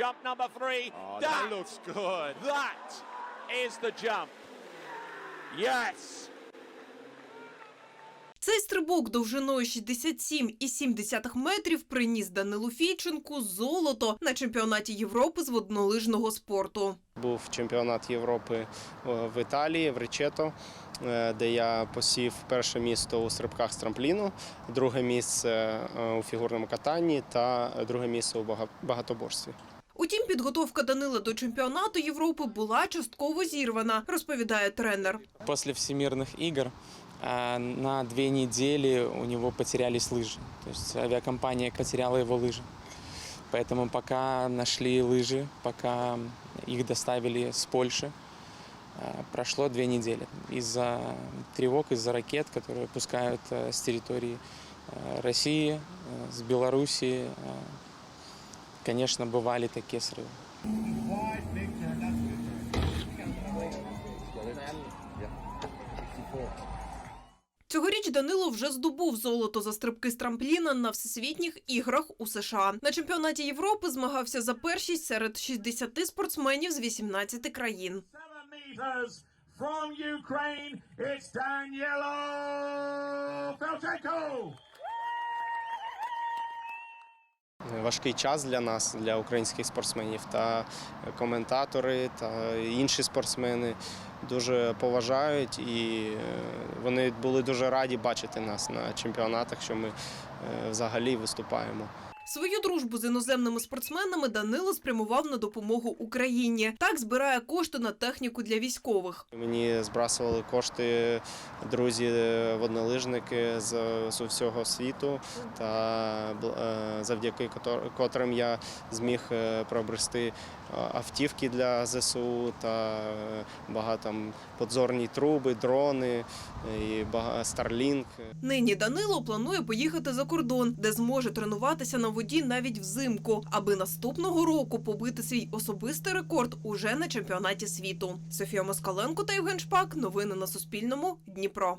Jump number three. Oh, that, that looks good. that is the jump. Yes. Цей стрибок довжиною 67,7 метрів приніс Данилу Фійченку золото на чемпіонаті Європи з воднолижного спорту. Був чемпіонат Європи е, в Італії, в Ричето, е, де я посів перше місце у стрибках з трампліну, друге місце е, у фігурному катанні та друге місце у багатоборстві. Утім, підготовка Данила до чемпіонату Європи була частково зірвана, розповідає тренер. После всемирных игр а, на две недели у него потерялись лыжи. То есть авиакомпания потеряла его лыжи. Поэтому пока нашли лыжи, пока их доставили с Польши, а, прошло две недели. Из-за тревог, из-за ракет, которые пускают а, с территории а, России, а, с Белоруссии, а, конечно, бывали такие срывы. Цьогоріч Данило вже здобув золото за стрибки з трампліна на всесвітніх іграх у США. На чемпіонаті Європи змагався за першість серед 60 спортсменів з 18 країн. Seven meters from Ukraine. It's Danielo Felchenko. Важкий час для нас, для українських спортсменів, та коментатори та інші спортсмени дуже поважають і е, вони були дуже раді бачити нас на чемпіонатах, що ми е, взагалі виступаємо. Свою дружбу з іноземними спортсменами Данило спрямував на допомогу Україні. Так збирає кошти на техніку для військових. Мені збрасували кошти друзі, е, воднолижники з, усього світу, та е, завдяки котрим я зміг е, приобрести автівки для ЗСУ та багато подзорні труби, дрони і Starlink. Нині Данило планує поїхати за кордон, де зможе тренуватися на воді навіть взимку, аби наступного року побити свій особистий рекорд уже на чемпіонаті світу. Софія Москаленко та Євген Шпак. Новини на Суспільному. Дніпро.